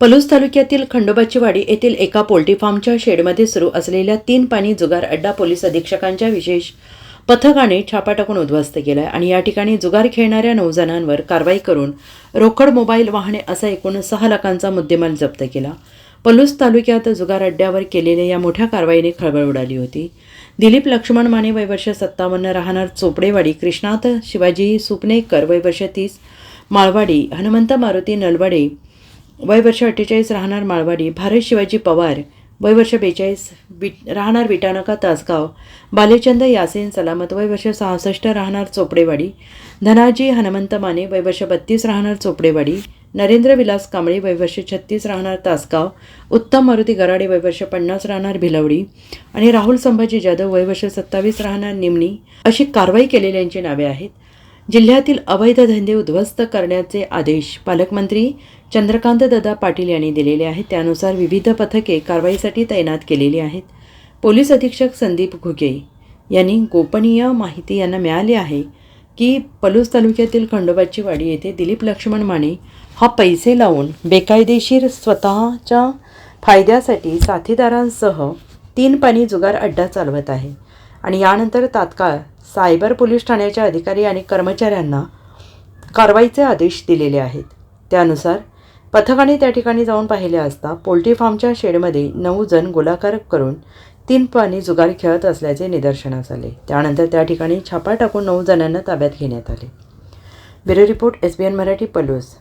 पलूस तालुक्यातील खंडोबाची वाडी येथील एका पोल्ट्री फार्मच्या शेडमध्ये सुरू असलेल्या तीन पाणी जुगार अड्डा पोलीस अधीक्षकांच्या विशेष पथकाने छापा टाकून उद्ध्वस्त केला आणि या ठिकाणी जुगार खेळणाऱ्या नऊ जणांवर कारवाई करून रोकड मोबाईल वाहने असा एकूण सहा लाखांचा मुद्देमाल जप्त केला. पलूस तालुक्यात जुगार अड्ड्यावर केलेल्या या मोठ्या कारवाईने खळबळ उडाली होती. दिलीप लक्ष्मण माने वयवर्ष सत्तावन्न राहणार चोपडेवाडी कृष्णाथ शिवाजी सुपनेकर वयवर्ष तीस माळवाडी हनुमंत मारुती नलवाडे वय वर्ष अठ्ठेचाळीस राहणार माळवाडी भारत शिवाजी पवार वय वर्ष बेचाळीस विट राहणार विटानका तासगाव बालेचंद यासेन सलामत वय वर्ष सहासष्ट राहणार चोपडेवाडी धनाजी हनुमंत माने वय वर्ष बत्तीस राहणार चोपडेवाडी नरेंद्र विलास कांबळे वय वर्ष छत्तीस राहणार तासगाव उत्तम मारुती गराडे वय वर्ष पन्नास राहणार भिलवडी आणि राहुल संभाजी जाधव वय वर्ष सत्तावीस राहणार निमणी अशी कारवाई केलेल्यांची नावे आहेत. जिल्ह्यातील अवैध धंदे उद्ध्वस्त करण्याचे आदेश पालकमंत्री चंद्रकांत दादा पाटील यांनी दिलेले आहेत. त्यानुसार विविध पथके कारवाईसाठी तैनात केलेली आहेत. पोलीस अधीक्षक संदीप घुगे यांनी गोपनीय माहिती यांना मिळाली आहे की पलूस तालुक्यातील खंडोबाची वाडी येथे दिलीप लक्ष्मण माने हा पैसे लावून बेकायदेशीर स्वतःच्या फायद्यासाठी साथीदारांसह तीन पाणी जुगार अड्डा चालवत आहे आणि यानंतर तात्काळ सायबर पोलीस ठाण्याच्या अधिकारी आणि कर्मचाऱ्यांना कारवाईचे आदेश दिलेले आहेत. त्यानुसार पथकाने त्या ठिकाणी जाऊन पाहिले असता पोल्ट्री फार्मच्या शेडमध्ये नऊ जण गोलाकार करून तीन पाणी जुगार खेळत असल्याचे निदर्शनास आले. त्यानंतर त्या ठिकाणी छापा टाकून नऊ जणांना ताब्यात घेण्यात आले. Bureau report S B N Marathi Palus.